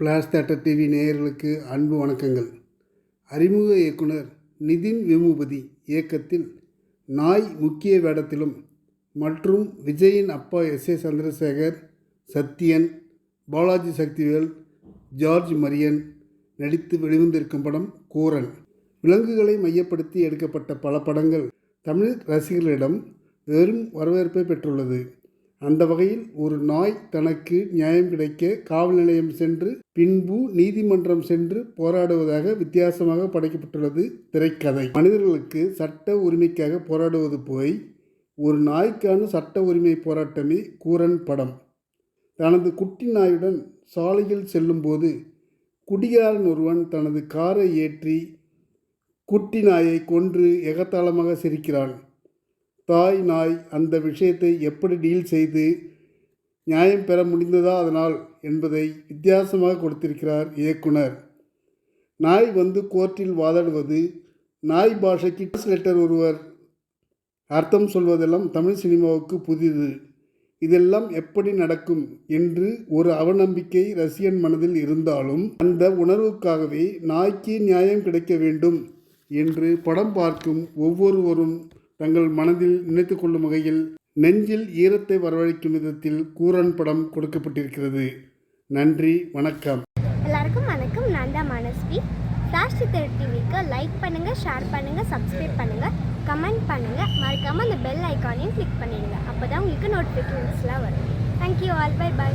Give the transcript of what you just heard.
Flash theatre TV நேயர்களுக்கு அன்பு வணக்கங்கள். அறிமுக இயக்குனர் நிதின் விமுபதி இயக்கத்தில் நாய் முக்கிய வேடத்திலும் மற்றும் விஜயின் அப்பா எஸ் ஏ சந்திரசேகர் சத்யன் பாலாஜி சக்திவேல் ஜார்ஜ் மரியன் நடித்து வெளிவந்திருக்கும் படம் கூரன். விலங்குகளை மையப்படுத்தி எடுக்கப்பட்ட பல படங்கள் தமிழ் ரசிகர்களிடம் வெறும் வரவேற்பை பெற்றுள்ளது. அந்த வகையில் ஒரு நாய் தனக்கு நியாயம் கிடைக்க காவல் நிலையம் சென்று பின்பு நீதிமன்றம் சென்று போராடுவதாக வித்தியாசமாக படைக்கப்பட்டுள்ளது திரைக்கதை. மனிதர்களுக்கு சட்ட உரிமைக்காக போராடுவது போய் ஒரு நாய்க்கான சட்ட உரிமை போராட்டமே கூரன் படம். தனது குட்டி நாயுடன் சாலையில் செல்லும்போது குடிகாரன் ஒருவன் தனது காரை ஏற்றி குட்டி நாயை கொன்று எகத்தாளமாக சிரிக்கிறான். தாய் நாய் அந்த விஷயத்தை எப்படி டீல் செய்து நியாயம் பெற முடிந்ததா அதனால் என்பதை வித்தியாசமாக கொடுத்திருக்கிறார் இயக்குனர். நாய் வந்து கோர்ட்டில் வாதாடுவது நாய் பாஷைக்கு லெட்டர் ஒருவர் அர்த்தம் சொல்வதெல்லாம் தமிழ் சினிமாவுக்கு புதிது. இதெல்லாம் எப்படி நடக்கும் என்று ஒரு அவநம்பிக்கை ரசிகன் மனதில் இருந்தாலும் அந்த உணர்வுக்காகவே நாய்க்கு நியாயம் கிடைக்க வேண்டும் என்று படம் பார்க்கும் ஒவ்வொருவரும் தங்கள் மனதில் நினைத்து கொள்ளும் வகையில் நெஞ்சில் ஈரத்தை வரவழைக்கும் விதத்தில் கூரன் படம் கொடுக்கப்பட்டிருக்கிறது. நன்றி வணக்கம். எல்லாருக்கும் வணக்கம். நான் தான் மனஸ்வி. ஃப்ளாஷ் சித்தர் டிவிக்கு லைக் பண்ணுங்கள் ஷேர் பண்ணுங்கள் சப்ஸ்கிரைப் பண்ணுங்கள் கமெண்ட் பண்ணுங்கள் மறக்காமல் அந்த பெல் ஐக்கானையும் கிளிக் பண்ணிடுங்க. அப்போ தான் உங்களுக்கு நோட்டிஃபிகேஷன்ஸ்லாம் வரும். Thank you all by by